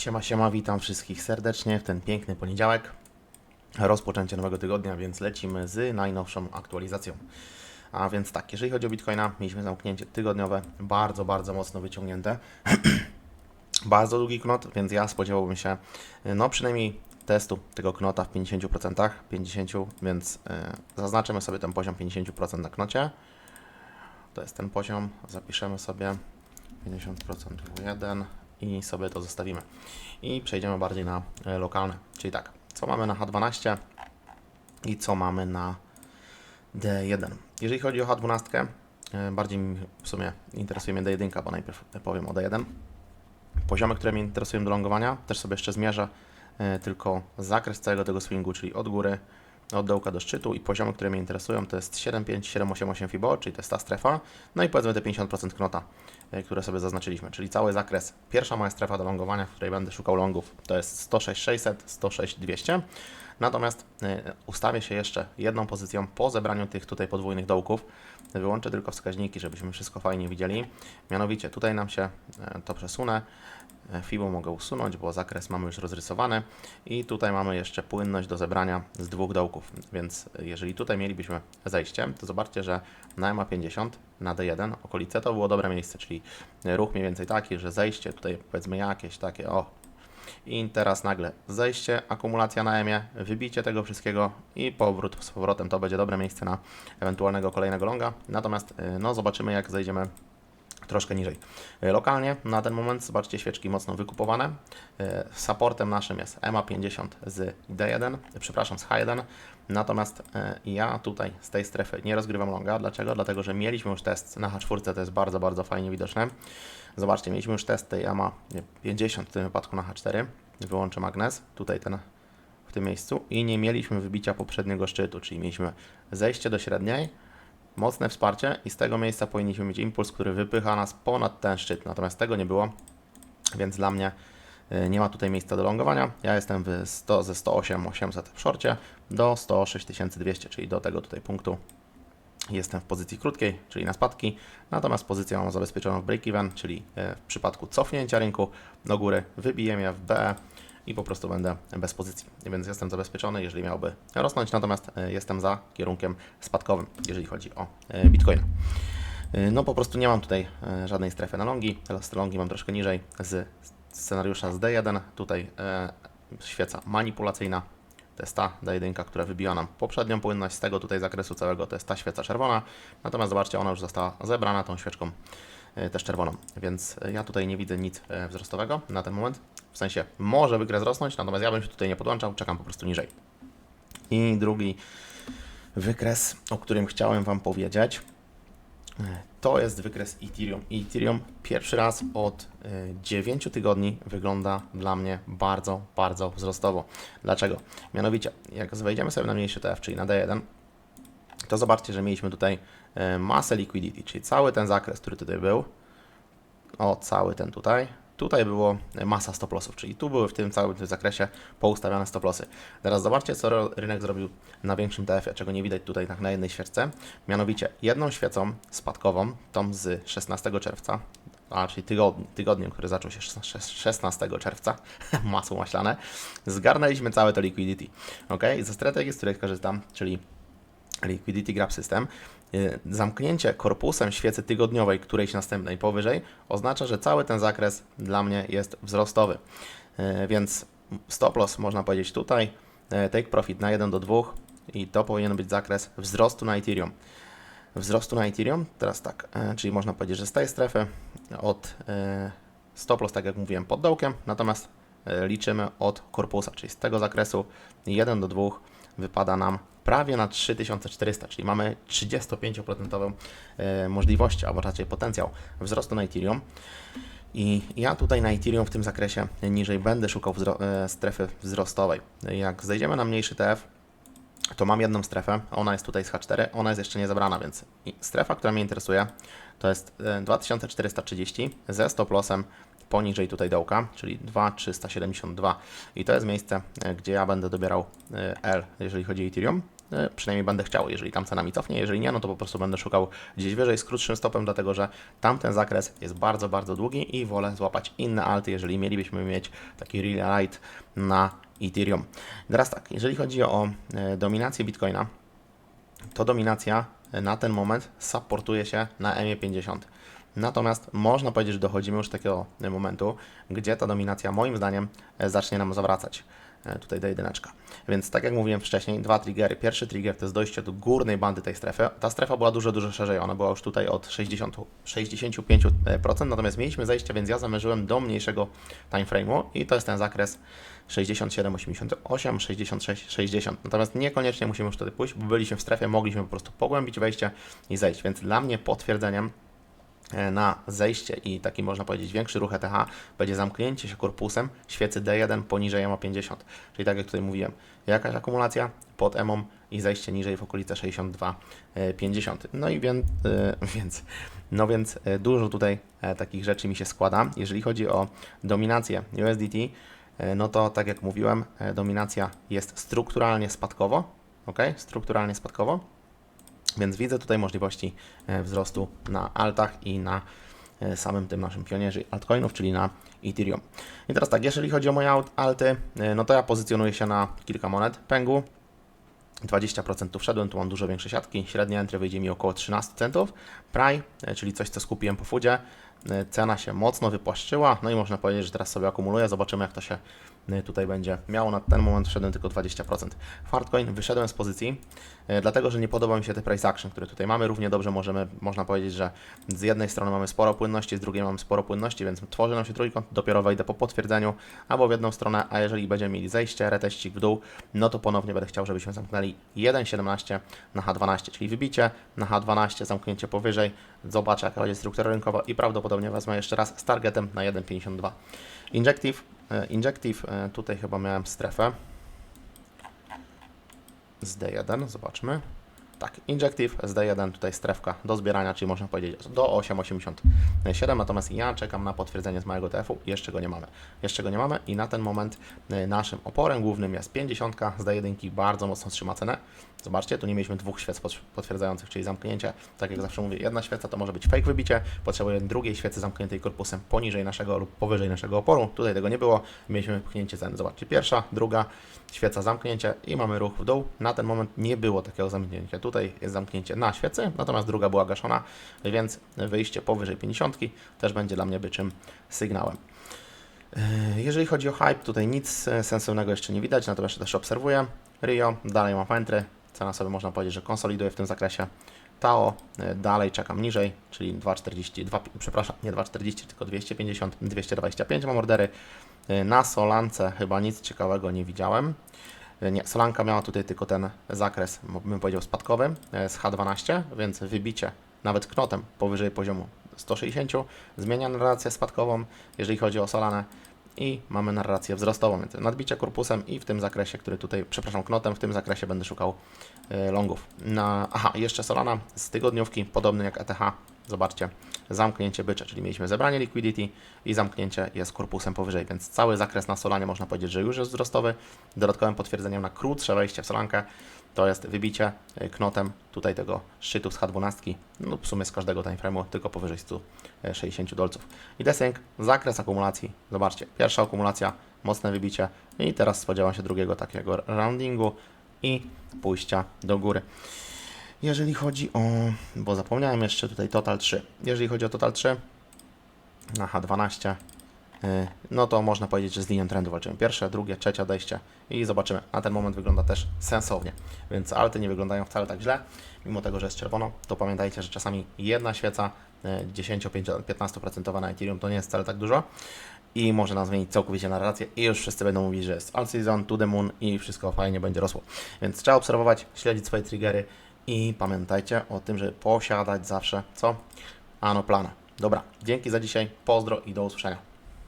Siema, siema, witam wszystkich serdecznie w ten piękny poniedziałek. Rozpoczęcie nowego tygodnia, więc lecimy z najnowszą aktualizacją. A więc tak, jeżeli chodzi o Bitcoina, mieliśmy zamknięcie tygodniowe, bardzo, bardzo mocno wyciągnięte. bardzo długi knot, więc ja spodziewałbym się, no przynajmniej testu tego knota w 50%, 50%, więc e, zaznaczymy sobie ten poziom 50% na knocie. To jest ten poziom, zapiszemy sobie 50% W1 i sobie to zostawimy. I przejdziemy bardziej na e, lokalne, czyli tak, co mamy na H12 i co mamy na D1. Jeżeli chodzi o H12, e, bardziej w sumie interesuje mnie D1, bo najpierw powiem o D1. Poziomy, które mnie interesują do longowania, też sobie jeszcze zmierzę e, tylko zakres całego tego swingu, czyli od góry, od dołka do szczytu i poziomy, które mnie interesują to jest 7,5, 7,88 FIBO, czyli to jest ta strefa, no i powiedzmy te 50% knota, e, które sobie zaznaczyliśmy, czyli cały zakres. Pierwsza moja strefa do longowania, w której będę szukał longów, to jest 106,600, 106,200. Natomiast e, ustawię się jeszcze jedną pozycją po zebraniu tych tutaj podwójnych dołków. Wyłączę tylko wskaźniki, żebyśmy wszystko fajnie widzieli. Mianowicie tutaj nam się e, to przesunę. E, FIBO mogę usunąć, bo zakres mamy już rozrysowany i tutaj mamy jeszcze płynność do zebrania z dwóch dołków, więc jeżeli tutaj mielibyśmy zejście, to zobaczcie, że na MA 50 na D1 okolice to było dobre miejsce, czyli ruch mniej więcej taki, że zejście tutaj powiedzmy jakieś takie o i teraz nagle zejście, akumulacja na emie, wybicie tego wszystkiego i powrót z powrotem. To będzie dobre miejsce na ewentualnego kolejnego longa. Natomiast y, no, zobaczymy, jak zejdziemy troszkę niżej. Y, Lokalnie na ten moment zobaczcie świeczki mocno wykupowane. Y, Supportem naszym jest EMA 50 z D1, przepraszam z H1. Natomiast y, ja tutaj z tej strefy nie rozgrywam longa. Dlaczego? Dlatego, że mieliśmy już test na H4, to jest bardzo, bardzo fajnie widoczne. Zobaczcie, mieliśmy już test tej EMA 50 w tym wypadku na H4. Wyłączę magnes, tutaj ten w tym miejscu i nie mieliśmy wybicia poprzedniego szczytu, czyli mieliśmy zejście do średniej, mocne wsparcie i z tego miejsca powinniśmy mieć impuls, który wypycha nas ponad ten szczyt. Natomiast tego nie było, więc dla mnie y, nie ma tutaj miejsca do longowania. Ja jestem w 100, ze 108 800 w shorcie do 106 200, czyli do tego tutaj punktu jestem w pozycji krótkiej, czyli na spadki, natomiast pozycję mam zabezpieczoną w break-even, czyli e, w przypadku cofnięcia rynku do góry wybiję je w B i po prostu będę bez pozycji, więc jestem zabezpieczony, jeżeli miałby rosnąć, natomiast e, jestem za kierunkiem spadkowym, jeżeli chodzi o e, Bitcoina. E, No po prostu nie mam tutaj żadnej strefy na longi, teraz te longi mam troszkę niżej z scenariusza z D1, tutaj świeca manipulacyjna, to jest ta D1, która wybiła nam poprzednią płynność z tego tutaj zakresu całego, to jest ta świeca czerwona. Natomiast zobaczcie, ona już została zebrana tą świeczką też czerwoną, więc e, ja tutaj nie widzę nic e, wzrostowego na ten moment. W sensie może wykres rosnąć, natomiast ja bym się tutaj nie podłączał, czekam po prostu niżej. I drugi wykres, o którym chciałem Wam powiedzieć, to jest wykres Ethereum. Ethereum pierwszy raz od 9 tygodni wygląda dla mnie bardzo, bardzo wzrostowo. Dlaczego? Mianowicie, jak wejdziemy sobie na mniejszy TF, czyli na D1, to zobaczcie, że mieliśmy tutaj e, masę liquidity, czyli cały ten zakres, który tutaj był, o cały ten tutaj, tutaj było masa stop lossów, czyli tu były w tym całym tym zakresie poustawiane stop lossy. Teraz zobaczcie, co rynek zrobił na większym TF-ie, czego nie widać tutaj na jednej świeczce. Mianowicie jedną świecą spadkową, tą z 16 czerwca, a czyli tygodni, tygodniem, który zaczął się 16 16 czerwca, masło maślane, zgarnęliśmy całe to liquidity. Ok, ze strategii, z której korzystam, czyli Liquidity Grab System, y, zamknięcie korpusem świecy tygodniowej, którejś następnej powyżej, oznacza, że cały ten zakres dla mnie jest wzrostowy. Y, Więc stop loss można powiedzieć tutaj, y, take profit na 1 do 2 i to powinien być zakres wzrostu na Ethereum. Wzrostu na Ethereum, teraz tak, czyli można powiedzieć, że z tej strefy od stop loss, tak jak mówiłem, pod dołkiem, natomiast liczymy od korpusa, czyli z tego zakresu 1 do 2 wypada nam prawie na 3400, czyli mamy 35% e, możliwości, albo raczej potencjał wzrostu na Ethereum. I ja tutaj na Ethereum w tym zakresie niżej będę szukał wzro- e, strefy wzrostowej. Jak zejdziemy na mniejszy TF, to mam jedną strefę, ona jest tutaj z H4, ona jest jeszcze nie zebrana, więc strefa, która mnie interesuje, to jest e, 2430 ze stop lossem poniżej tutaj dołka, czyli 2372 i to jest miejsce, e, gdzie ja będę dobierał e, L, jeżeli chodzi o Ethereum. e, przynajmniej będę chciał, jeżeli tam cena mi cofnie, jeżeli nie, no to po prostu będę szukał gdzieś wyżej z krótszym stopem, dlatego że tamten zakres jest bardzo, bardzo długi i wolę złapać inne alty, jeżeli mielibyśmy mieć taki real light na Ethereum. Teraz tak, jeżeli chodzi o e, dominację Bitcoina, to dominacja na ten moment supportuje się na ME50. Natomiast można powiedzieć, że dochodzimy już do takiego momentu, gdzie ta dominacja moim zdaniem e, zacznie nam zawracać. E, Tutaj do jedyneczka. Więc tak jak mówiłem wcześniej, dwa triggery. Pierwszy trigger to jest dojście do górnej bandy tej strefy. Ta strefa była dużo, dużo szerzej. Ona była już tutaj od 60, 65%, natomiast mieliśmy zejście, więc ja zamierzyłem do mniejszego timeframe'u i to jest ten zakres 67, 88, 66, 60. Natomiast niekoniecznie musimy już wtedy pójść, bo byliśmy w strefie, mogliśmy po prostu pogłębić wejście i zejść. Więc dla mnie potwierdzeniem e, na zejście i taki można powiedzieć większy ruch ETH będzie zamknięcie się korpusem świecy D1 poniżej EMA 50. Czyli tak jak tutaj mówiłem, jakaś akumulacja pod EMą i zejście niżej w okolice 62,50. No i więc, więc, no więc e, dużo tutaj e, takich rzeczy mi się składa. Jeżeli chodzi o dominację USDT, e, no to tak jak mówiłem, e, dominacja jest strukturalnie spadkowo, ok? Strukturalnie spadkowo. Więc widzę tutaj możliwości e, wzrostu na altach i na e, samym tym naszym pionierze altcoinów, czyli na Ethereum. I teraz tak, jeżeli chodzi o moje alt- alty, e, no to ja pozycjonuję się na kilka monet. Pengu 20% tu wszedłem, tu mam dużo większe siatki. Średnia entry wyjdzie mi około 13 centów. Pry, e, czyli coś, co skupiłem po foodzie. E, Cena się mocno wypłaszczyła, no i można powiedzieć, że teraz sobie akumuluję. Zobaczymy, jak to się e, tutaj będzie miało. Na ten moment wszedłem tylko 20%. Fartcoin wyszedłem z pozycji, e, dlatego że nie podoba mi się te price action, które tutaj mamy. Równie dobrze możemy, można powiedzieć, że z jednej strony mamy sporo płynności, z drugiej mamy sporo płynności, więc tworzy nam się trójkąt. Dopiero wejdę po potwierdzeniu albo w jedną stronę, a jeżeli będziemy mieli zejście, reteścik w dół, no to ponownie będę chciał, żebyśmy zamknęli 1,17 na H12, czyli wybicie na H12, zamknięcie powyżej, zobaczę jaka będzie struktura rynkowa i prawdopodobnie wezmę jeszcze raz z targetem na 1,52. Injective, e, Injective, e, tutaj chyba miałem strefę z D1, zobaczmy. Tak, Injective, SD1, tutaj strefka do zbierania, czyli można powiedzieć do 8,87, natomiast ja czekam na potwierdzenie z mojego TF-u, jeszcze go nie mamy. Jeszcze go nie mamy i na ten moment y, naszym oporem głównym jest 50, z D1 bardzo mocno trzyma cenę. Zobaczcie, tu nie mieliśmy dwóch świec pot- potwierdzających, czyli zamknięcie, tak jak zawsze mówię, jedna świeca to może być fake wybicie, potrzebujemy drugiej świecy zamkniętej korpusem poniżej naszego lub powyżej naszego oporu, tutaj tego nie było, mieliśmy pchnięcie ceny, zobaczcie, pierwsza, druga, świeca zamknięcie i mamy ruch w dół, na ten moment nie było takiego zamknięcia, tutaj jest zamknięcie na świecy, natomiast druga była gaszona, więc wyjście powyżej 50 też będzie dla mnie byczym sygnałem. Yy, Jeżeli chodzi o hype, tutaj nic e, sensownego jeszcze nie widać, natomiast też obserwuję. Rio, dalej mam entry, cena sobie można powiedzieć, że konsoliduje w tym zakresie. Tao, e, dalej czekam niżej, czyli 2,40, 2, przepraszam, nie 2,40, tylko 250, 225 mam ordery. E, Na Solance chyba nic ciekawego nie widziałem. Nie, Solanka miała tutaj tylko ten zakres, bym powiedział, spadkowy e, z H12, więc wybicie nawet knotem powyżej poziomu 160 zmienia narrację spadkową, jeżeli chodzi o Solanę i mamy narrację wzrostową, więc nadbicie korpusem i w tym zakresie, który tutaj, przepraszam, knotem, w tym zakresie będę szukał e, longów. Na, aha, jeszcze Solana z tygodniówki, podobny jak ETH, zobaczcie, zamknięcie bycze, czyli mieliśmy zebranie liquidity i zamknięcie jest korpusem powyżej, więc cały zakres na Solanie można powiedzieć, że już jest wzrostowy. Dodatkowym potwierdzeniem na krótsze wejście w Solankę to jest wybicie e, knotem tutaj tego szczytu z H12, no w sumie z każdego timeframe'u, tylko powyżej 160 dolców. I desync, zakres akumulacji, zobaczcie, pierwsza akumulacja, mocne wybicie i teraz spodziewam się drugiego takiego roundingu i pójścia do góry. Jeżeli chodzi o, bo zapomniałem jeszcze tutaj Total 3. Jeżeli chodzi o Total 3 na H12, y, no to można powiedzieć, że z linią trendu walczymy. Pierwsze, drugie, trzecie odejście i zobaczymy. Na ten moment wygląda też sensownie, więc alty nie wyglądają wcale tak źle. Mimo tego, że jest czerwono, to pamiętajcie, że czasami jedna świeca y, 10-15% na Ethereum to nie jest wcale tak dużo i może nam zmienić całkowicie narrację i już wszyscy będą mówić, że jest all season, to the moon i wszystko fajnie będzie rosło. Więc trzeba obserwować, śledzić swoje triggery i pamiętajcie o tym, żeby posiadać zawsze co? Ano plana. Dobra, dzięki za dzisiaj, pozdro i do usłyszenia.